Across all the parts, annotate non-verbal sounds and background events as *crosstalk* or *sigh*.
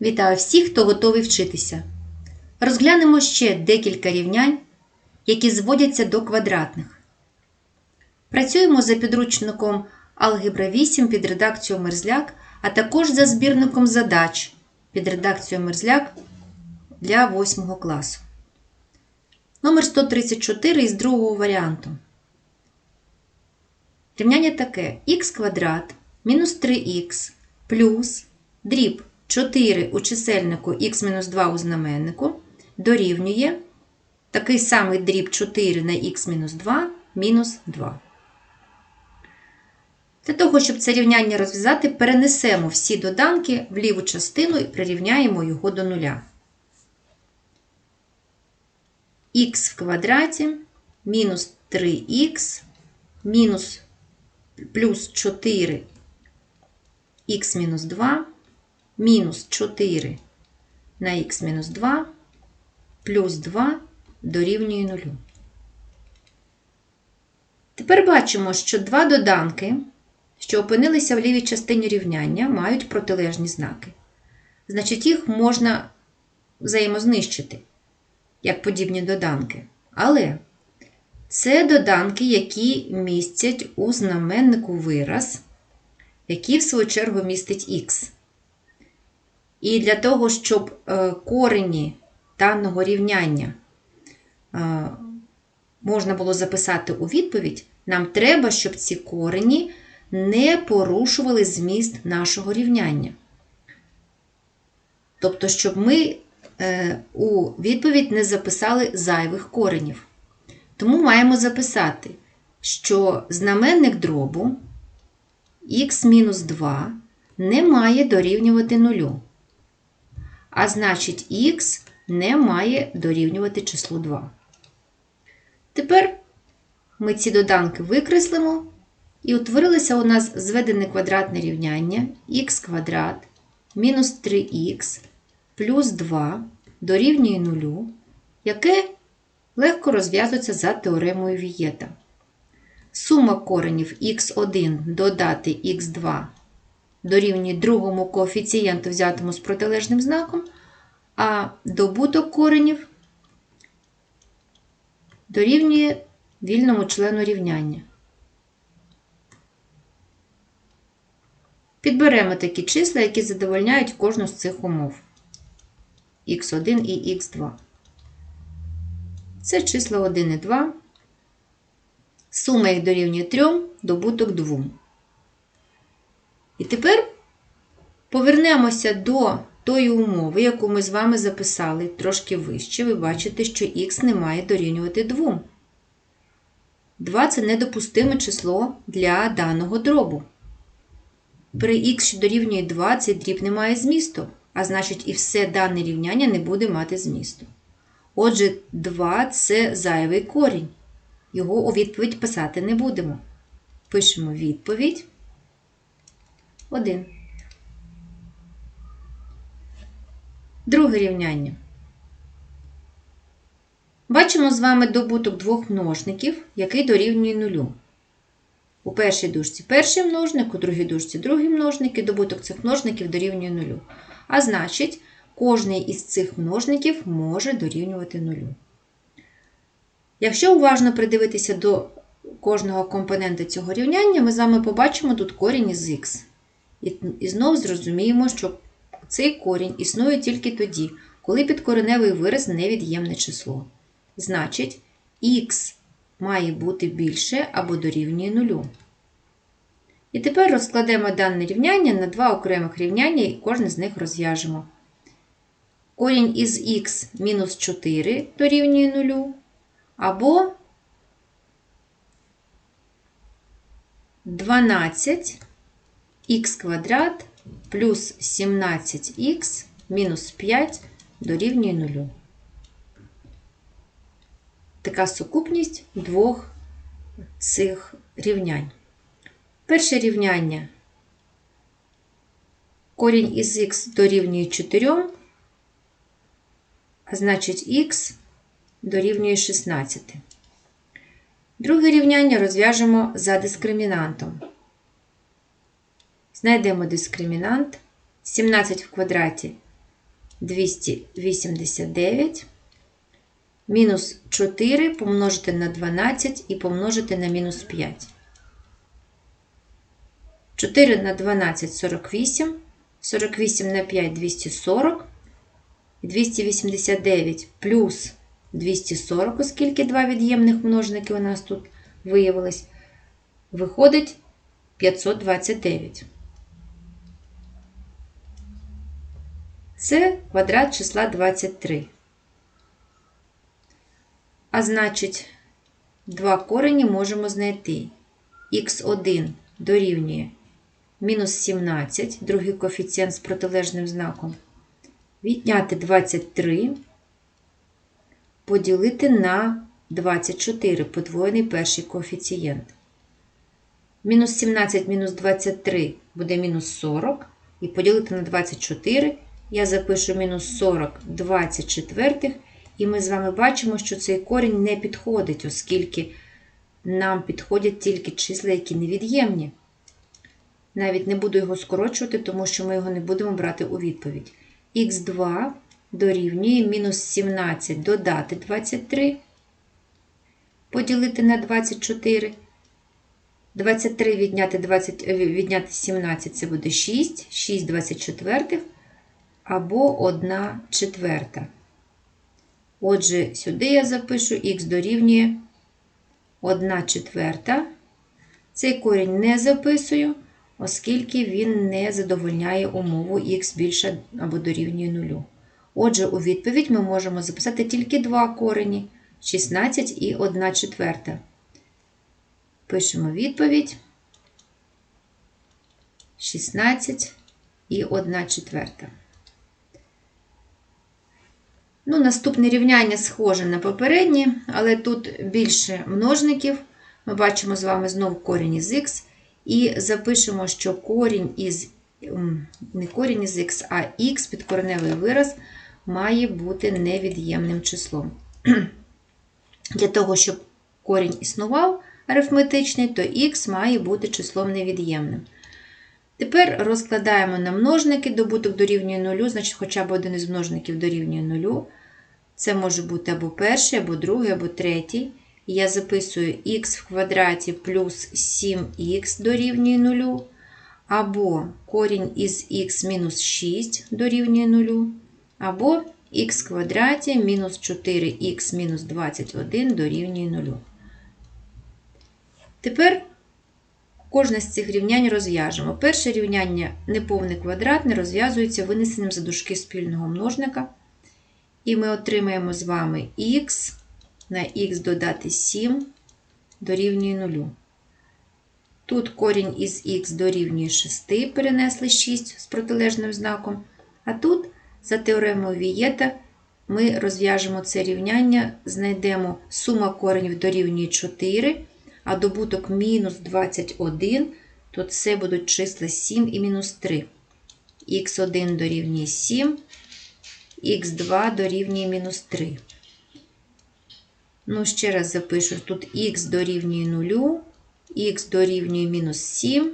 Вітаю всіх, хто готовий вчитися. Розглянемо ще декілька рівнянь, які зводяться до квадратних. Працюємо за підручником Алгебра 8 під редакцією Мерзляк, а також за збірником задач під редакцією Мерзляк для 8 класу. Номер 134 із другого варіанту. Рівняння таке х квадрат мінус 3х плюс дріб 4 у чисельнику х-2 у знаменнику дорівнює такий самий дріб 4 на х-2 мінус 2. Для того, щоб це рівняння розв'язати, перенесемо всі доданки в ліву частину і прирівняємо його до нуля. х в квадраті мінус 3х мінус плюс 4 х мінус 2 мінус 4 на х мінус 2 плюс 2 дорівнює 0. Тепер бачимо, що два доданки, що опинилися в лівій частині рівняння, мають протилежні знаки. Значить, їх можна взаємознищити, як подібні доданки. Але це доданки, які містять у знаменнику вираз, який, в свою чергу, містить х. І для того, щоб е, корені даного рівняння е, можна було записати у відповідь, нам треба, щоб ці корені не порушували зміст нашого рівняння. Тобто, щоб ми е, у відповідь не записали зайвих коренів. Тому маємо записати, що знаменник дробу х-2 не має дорівнювати нулю. А значить, х не має дорівнювати числу 2. Тепер ми ці доданки викреслимо, і утворилося у нас зведене квадратне рівняння х квадрат мінус 3х плюс 2 дорівнює 0, яке легко розв'язується за теоремою Вієта. Сума коренів х1 додати х2 дорівнює другому коефіцієнту, взятому з протилежним знаком, а добуток коренів дорівнює вільному члену рівняння. Підберемо такі числа, які задовольняють кожну з цих умов х1 і х2. Це числа 1 і 2. Сума їх дорівнює 3, добуток 2. І тепер повернемося до тої умови, яку ми з вами записали трошки вище. Ви бачите, що х не має дорівнювати 2. 2 це недопустиме число для даного дробу. При х, що дорівнює 2, цей дріб не має змісту, а значить, і все дане рівняння не буде мати змісту. Отже, 2 це зайвий корінь. Його у відповідь писати не будемо. Пишемо відповідь 1. Друге рівняння. Бачимо з вами добуток двох множників, який дорівнює нулю. У першій дужці перший множник, у другій дужці другий множник, і добуток цих множників дорівнює нулю. А значить, кожний із цих множників може дорівнювати нулю. Якщо уважно придивитися до кожного компонента цього рівняння, ми з вами побачимо тут корінь із х. І, знову зрозуміємо, що цей корінь існує тільки тоді, коли підкореневий вираз невід'ємне число. Значить, х має бути більше або дорівнює нулю. І тепер розкладемо дане рівняння на два окремих рівняння і кожне з них розв'яжемо. Корінь із х мінус 4 дорівнює 0, або 12 х квадрат плюс 17х мінус 5 дорівнює 0. Така сукупність двох цих рівнянь. Перше рівняння корінь із х дорівнює 4, а значить х дорівнює 16. Друге рівняння розв'яжемо за дискримінантом. Знайдемо дискримінант 17 в квадраті 289 мінус 4 помножити на 12 і помножити на мінус 5. 4 на 12 – 48, 48 на 5 – 240, 289 плюс 240, оскільки два від'ємних множники у нас тут виявилось, виходить 529. Це квадрат числа 23. А значить, два корені можемо знайти. х1 дорівнює мінус 17, другий коефіцієнт з протилежним знаком. Відняти 23, поділити на 24, подвоєний перший коефіцієнт. Мінус 17 мінус 23 буде мінус 40. І поділити на 24, я запишу мінус 40 24, і ми з вами бачимо, що цей корінь не підходить, оскільки нам підходять тільки числа, які невід'ємні. Навіть не буду його скорочувати, тому що ми його не будемо брати у відповідь. Х2 дорівнює мінус 17 додати 23, поділити на 24. 23 відняти 20, е, відняти 17 це буде 6, 6 24 або 1 четверта. Отже, сюди я запишу х дорівнює 1 четверта. Цей корінь не записую, оскільки він не задовольняє умову х більше або дорівнює 0. Отже, у відповідь ми можемо записати тільки два корені 16 і 1 четверта. Пишемо відповідь 16 і 1 четверта. Ну, Наступне рівняння схоже на попереднє, але тут більше множників. Ми бачимо з вами знову корінь із х. І запишемо, що корінь із не корінь із х, а х підкореневий вираз має бути невід'ємним числом. *clears throat* Для того, щоб корінь існував арифметичний, то х має бути числом невід'ємним. Тепер розкладаємо на множники, добуток дорівнює 0, значить хоча б один із множників дорівнює 0. Це може бути або перший, або другий, або третій. Я записую х в квадраті плюс 7х дорівнює 0, або корінь із х мінус 6 дорівнює 0, або х квадраті мінус 4х мінус 21 дорівнює 0. Тепер кожне з цих рівнянь розв'яжемо. Перше рівняння неповний квадратне розв'язується винесенням за дужки спільного множника. І ми отримаємо з вами х на х додати 7 дорівнює 0. Тут корінь із х дорівнює 6, перенесли 6 з протилежним знаком. А тут, за теоремою Вієта, ми розв'яжемо це рівняння, знайдемо сума коренів дорівнює 4, а добуток мінус 21, то це будуть числа 7 і мінус 3. х1 дорівнює 7 х2 дорівнює мінус 3. Ну, ще раз запишу, тут х дорівнює 0, х дорівнює мінус 7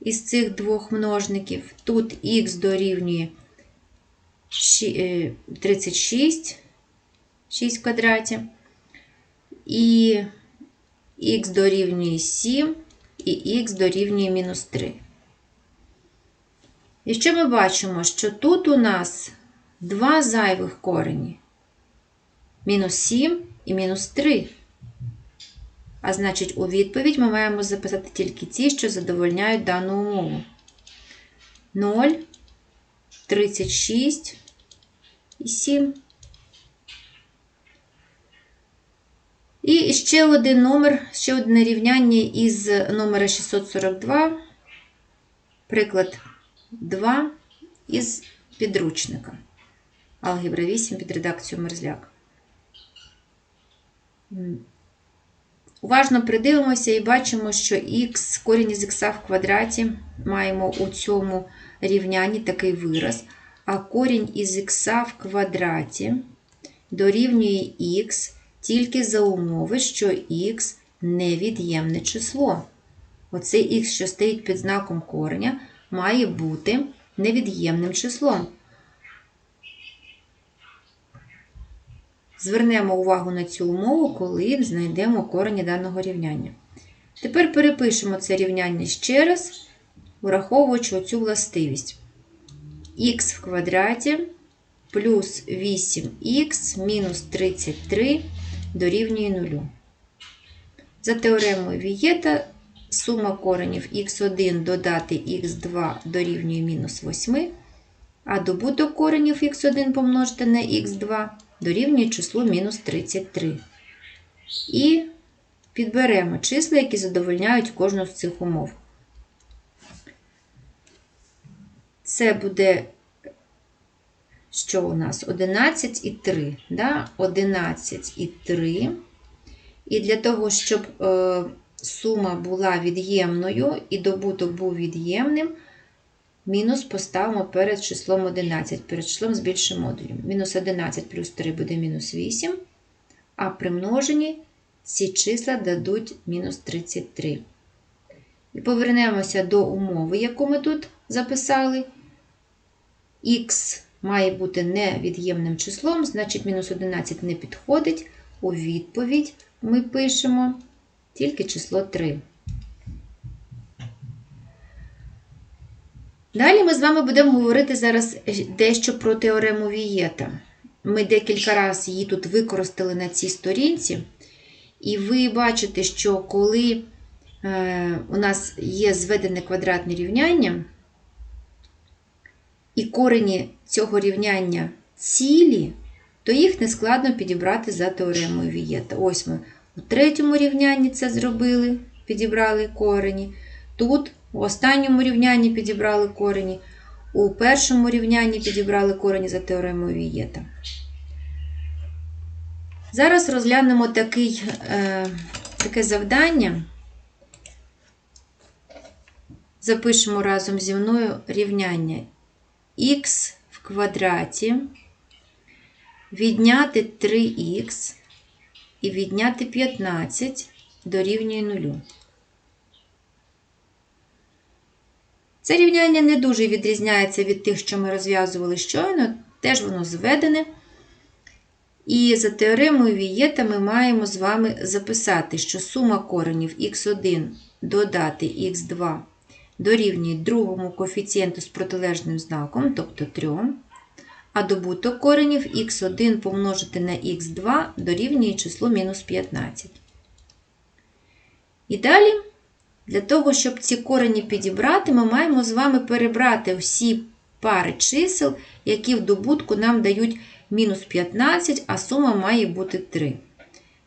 із цих двох множників. Тут х дорівнює 36, 6 в квадраті, і х дорівнює 7, і х дорівнює мінус 3. І що ми бачимо, що тут у нас два зайвих корені. Мінус 7 і мінус 3. А значить, у відповідь ми маємо записати тільки ті, що задовольняють дану умову. 0, 36 і 7. І ще один номер, ще одне рівняння із номера 642. Приклад 2 із підручника. Алгебра 8 під редакцію Мерзляк. Уважно придивимося і бачимо, що х, корінь із х в квадраті маємо у цьому рівнянні такий вираз, а корінь із х в квадраті дорівнює х тільки за умови, що х невід'ємне число. Оцей х, що стоїть під знаком кореня, має бути невід'ємним числом. Звернемо увагу на цю умову, коли знайдемо корені даного рівняння. Тепер перепишемо це рівняння ще раз, враховуючи оцю властивість. х в квадраті плюс 8х мінус 33 дорівнює 0. За теоремою Вієта сума коренів х1 додати х2 дорівнює мінус 8, а добуток коренів х1 помножити на х2 дорівнює числу мінус 33. І підберемо числа, які задовольняють кожну з цих умов. Це буде, що у нас? 11 і 3. Да? 11 і 3. І для того, щоб е, сума була від'ємною і добуток був від'ємним, мінус поставимо перед числом 11, перед числом з більшим модулем. Мінус 11 плюс 3 буде мінус 8, а при множенні ці числа дадуть мінус 33. І повернемося до умови, яку ми тут записали. Х має бути невід'ємним числом, значить мінус 11 не підходить. У відповідь ми пишемо тільки число 3. Далі ми з вами будемо говорити зараз дещо про теорему Вієта. Ми декілька разів її тут використали на цій сторінці. І ви бачите, що коли е, у нас є зведене квадратне рівняння, і корені цього рівняння цілі, то їх не складно підібрати за теоремою Вієта. Ось ми у третьому рівнянні це зробили, підібрали корені. Тут у останньому рівнянні підібрали корені, у першому рівнянні підібрали корені за теоремою Вієта. Зараз розглянемо такий, е, таке завдання. Запишемо разом зі мною рівняння х в квадраті, відняти 3х і відняти 15 дорівнює 0. Це рівняння не дуже відрізняється від тих, що ми розв'язували щойно, теж воно зведене. І за теоремою Вієта ми маємо з вами записати, що сума коренів х1 додати х2 дорівнює другому коефіцієнту з протилежним знаком, тобто 3, а добуток коренів х1 помножити на х2 дорівнює числу мінус 15. І далі, для того, щоб ці корені підібрати, ми маємо з вами перебрати всі пари чисел, які в добутку нам дають мінус 15, а сума має бути 3.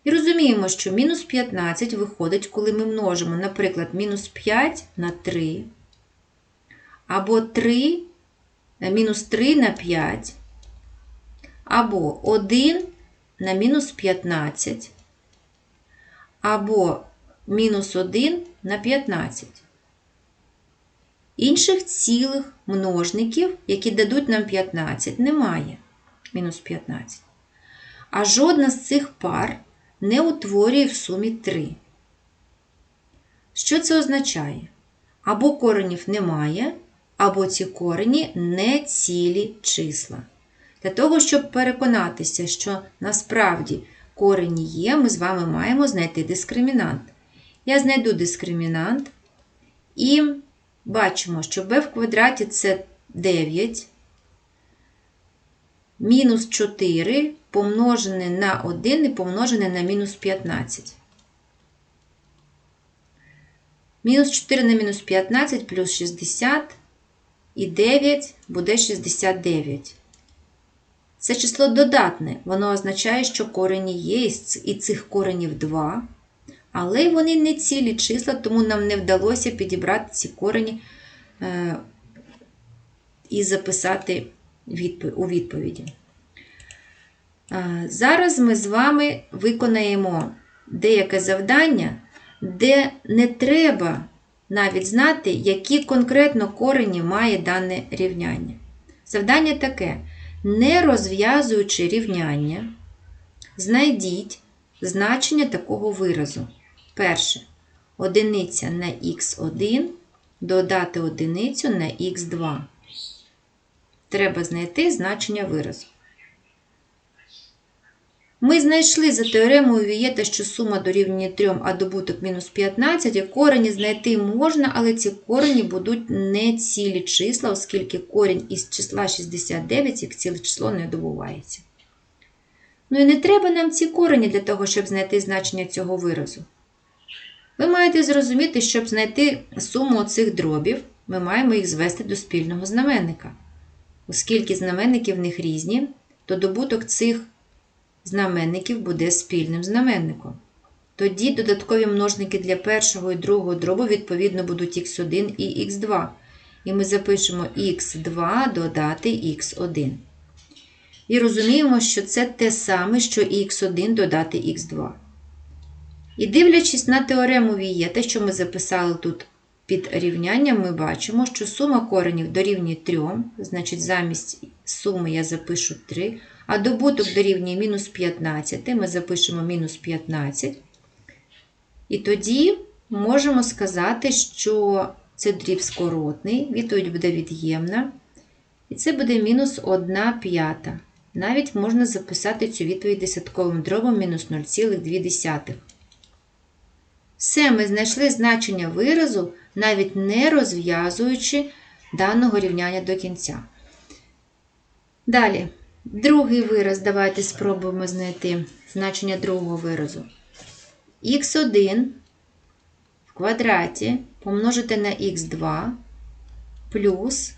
І розуміємо, що мінус 15 виходить, коли ми множимо, наприклад, мінус 5 на 3, або 3, мінус 3 на 5, або 1 на мінус 15, або мінус 1 на 15. Інших цілих множників, які дадуть нам 15, немає. Мінус 15. А жодна з цих пар не утворює в сумі 3. Що це означає? Або коренів немає, або ці корені не цілі числа. Для того, щоб переконатися, що насправді корені є, ми з вами маємо знайти дискримінант. Я знайду дискримінант і бачимо, що b в квадраті це 9. Мінус 4 помножене на 1 і помножене на мінус 15. Мінус 4 на мінус 15 плюс 60 і 9 буде 69. Це число додатне, воно означає, що корені є, і цих коренів 2. Але вони не цілі числа, тому нам не вдалося підібрати ці корені е, і записати у відповіді. Зараз ми з вами виконаємо деяке завдання, де не треба навіть знати, які конкретно корені має дане рівняння. Завдання таке: не розв'язуючи рівняння, знайдіть значення такого виразу. Перше, одиниця на х1 додати одиницю на х2. Треба знайти значення виразу. Ми знайшли за теоремою Вієта, що сума дорівнює 3, а добуток мінус 15, і корені знайти можна, але ці корені будуть не цілі числа, оскільки корінь із числа 69 як ціле число не добувається. Ну і не треба нам ці корені для того, щоб знайти значення цього виразу. Ви маєте зрозуміти, щоб знайти суму оцих дробів, ми маємо їх звести до спільного знаменника. Оскільки знаменники в них різні, то добуток цих знаменників буде спільним знаменником. Тоді додаткові множники для першого і другого дробу відповідно будуть х1 і х2. І ми запишемо х2 додати х1. І розуміємо, що це те саме, що і х1 додати х2. І дивлячись на теорему Вієта, що ми записали тут під рівнянням, ми бачимо, що сума коренів дорівнює 3, значить, замість суми я запишу 3, а добуток дорівнює мінус 15, ми запишемо мінус 15. І тоді можемо сказати, що це дріб скоротний, відповідь буде від'ємна. І це буде мінус 1 п'ята. Навіть можна записати цю відповідь десятковим дробом мінус 0,2. Все, ми знайшли значення виразу, навіть не розв'язуючи даного рівняння до кінця. Далі, другий вираз, давайте спробуємо знайти значення другого виразу. х1 в квадраті помножити на х2 плюс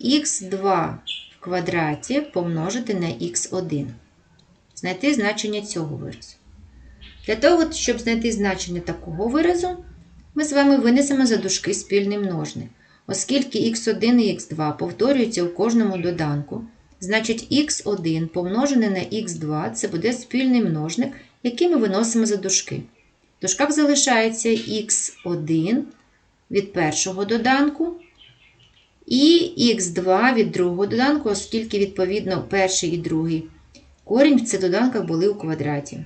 х2 в квадраті помножити на х1. Знайти значення цього виразу. Для того, щоб знайти значення такого виразу, ми з вами винесемо за дужки спільний множник. Оскільки х1 і х2 повторюються у кожному доданку, значить х1 помножене на х2 це буде спільний множник, який ми виносимо за дужки. В дужках залишається х1 від першого доданку і х2 від другого доданку, оскільки, відповідно, перший і другий корінь в цих доданках були у квадраті.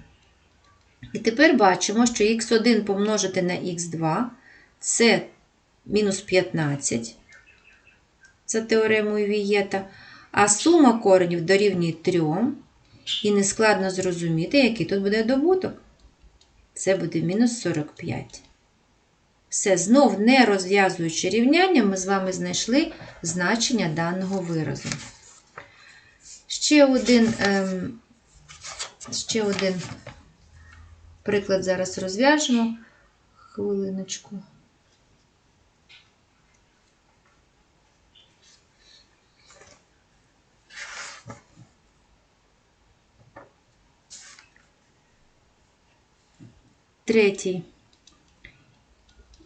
І тепер бачимо, що х1 помножити на х2 це мінус 15 за теоремою Вієта, а сума коренів дорівнює 3, і нескладно зрозуміти, який тут буде добуток. Це буде мінус 45. Все, знов не розв'язуючи рівняння, ми з вами знайшли значення даного виразу. Ще один, ем, ще один приклад зараз розв'яжемо. Хвилиночку. Третій.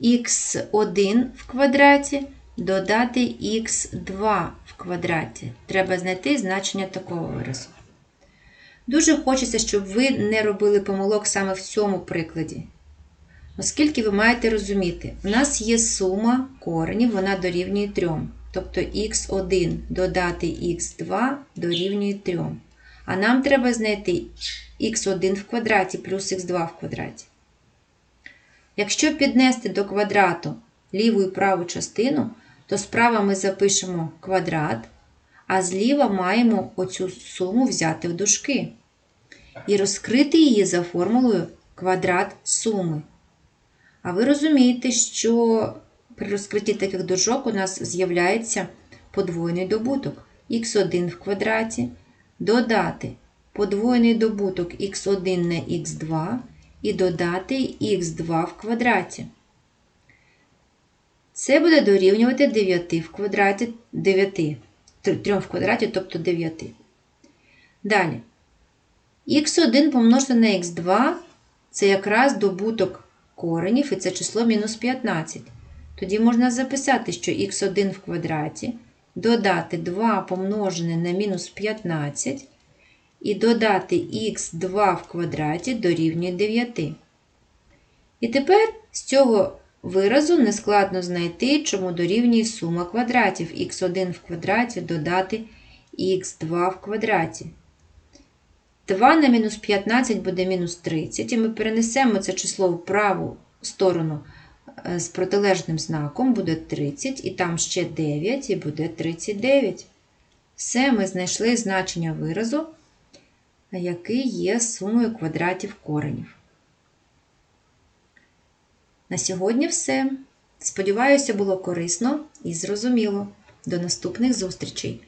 х1 в квадраті додати х2 в квадраті. Треба знайти значення такого виразу. Дуже хочеться, щоб ви не робили помилок саме в цьому прикладі. Оскільки ви маєте розуміти, у нас є сума коренів, вона дорівнює 3. Тобто х1 додати х2 дорівнює 3. А нам треба знайти х1 в квадраті плюс х2 в квадраті. Якщо піднести до квадрату ліву і праву частину, то справа ми запишемо квадрат, а зліва маємо оцю суму взяти в дужки. І розкрити її за формулою квадрат суми. А ви розумієте, що при розкритті таких дужок у нас з'являється подвойний добуток х1 в квадраті, додати подвойний добуток х1 на х2 і додати х2 в квадраті. Це буде дорівнювати 9 в квадраті 9, 3 в квадраті, тобто 9. Далі. х1 помножити на х2 це якраз добуток коренів, і це число мінус 15. Тоді можна записати, що х1 в квадраті додати 2 помножене на мінус 15 і додати х2 в квадраті дорівнює 9. І тепер з цього виразу нескладно знайти, чому дорівнює сума квадратів х1 в квадраті додати х2 в квадраті. 2 на мінус 15 буде мінус 30, і ми перенесемо це число в праву сторону е, з протилежним знаком, буде 30, і там ще 9, і буде 39. Все, ми знайшли значення виразу. Який є сумою квадратів коренів. На сьогодні все. Сподіваюся, було корисно і зрозуміло. До наступних зустрічей!